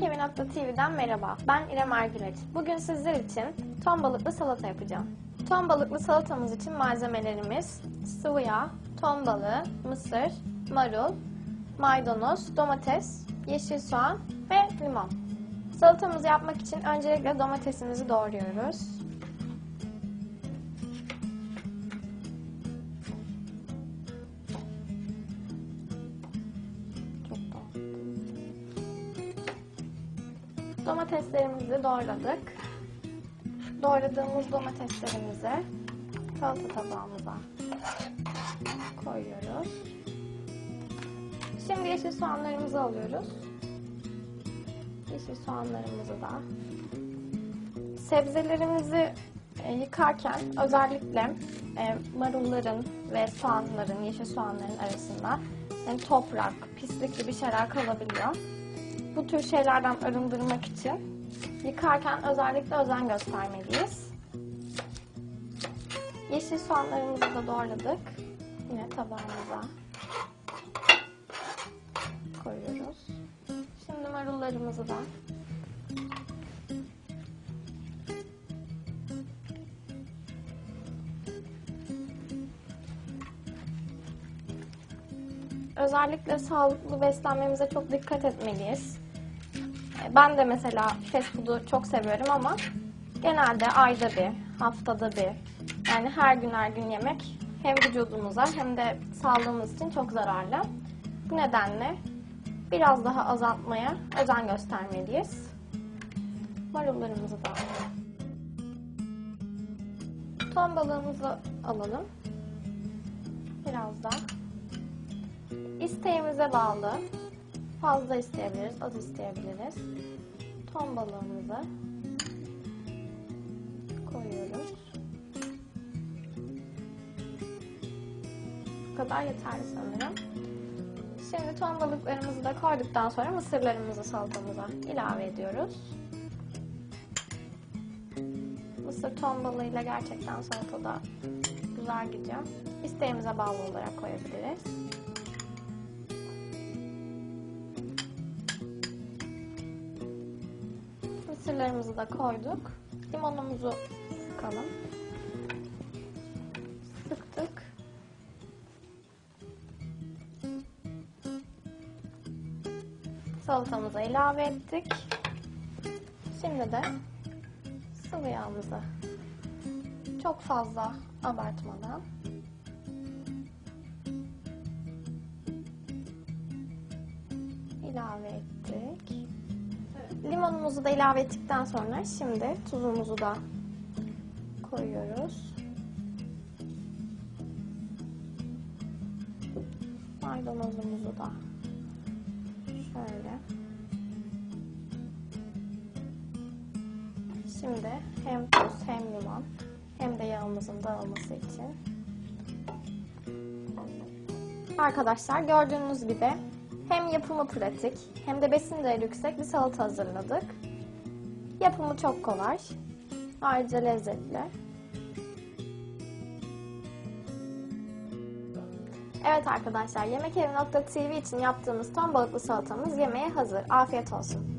Yemekevi.tv'den merhaba. Ben İrem Ergüreç. Bugün sizler için ton balıklı salata yapacağım. Ton balıklı salatamız için malzemelerimiz sıvı yağ, ton balığı, mısır, marul, maydanoz, domates, yeşil soğan ve limon. Salatamızı yapmak için öncelikle domatesimizi doğruyoruz. Domateslerimizi doğradık. Doğradığımız domateslerimizi salata tabağımıza koyuyoruz. Şimdi yeşil soğanlarımızı alıyoruz. Yeşil soğanlarımızı da. Sebzelerimizi e, yıkarken özellikle e, marulların ve soğanların, yeşil soğanların arasında yani toprak, pislik gibi şeyler kalabiliyor. Bu tür şeylerden arındırmak için yıkarken özellikle özen göstermeliyiz. Yeşil soğanlarımızı da doğradık. Yine tabağımıza koyuyoruz. Şimdi marullarımızı da özellikle sağlıklı beslenmemize çok dikkat etmeliyiz. Ben de mesela fast food'u çok seviyorum ama genelde ayda bir, haftada bir, yani her gün her gün yemek hem vücudumuza hem de sağlığımız için çok zararlı. Bu nedenle biraz daha azaltmaya özen göstermeliyiz. Marullarımızı da alalım. Ton balığımızı alalım. Biraz da İsteğimize bağlı. Fazla isteyebiliriz, az isteyebiliriz. Ton balığımızı koyuyoruz. Bu kadar yeterli sanırım. Şimdi ton balıklarımızı da koyduktan sonra mısırlarımızı salatamıza ilave ediyoruz. Mısır ton balığıyla gerçekten salatada güzel gidiyor. İsteğimize bağlı olarak koyabiliriz. Mısırlarımızı da koyduk. Limonumuzu sıkalım. Sıktık. Salatamıza ilave ettik. Şimdi de sıvı yağımızı çok fazla abartmadan ilave ettik. Limonumuzu da ilave ettikten sonra şimdi tuzumuzu da koyuyoruz. Maydanozumuzu da şöyle. Şimdi hem tuz hem limon hem de yağımızın dağılması için. Arkadaşlar gördüğünüz gibi hem yapımı pratik hem de besin değeri yüksek bir salata hazırladık. Yapımı çok kolay. Ayrıca lezzetli. Evet arkadaşlar Yemekevi.tv için yaptığımız ton balıklı salatamız yemeğe hazır. Afiyet olsun.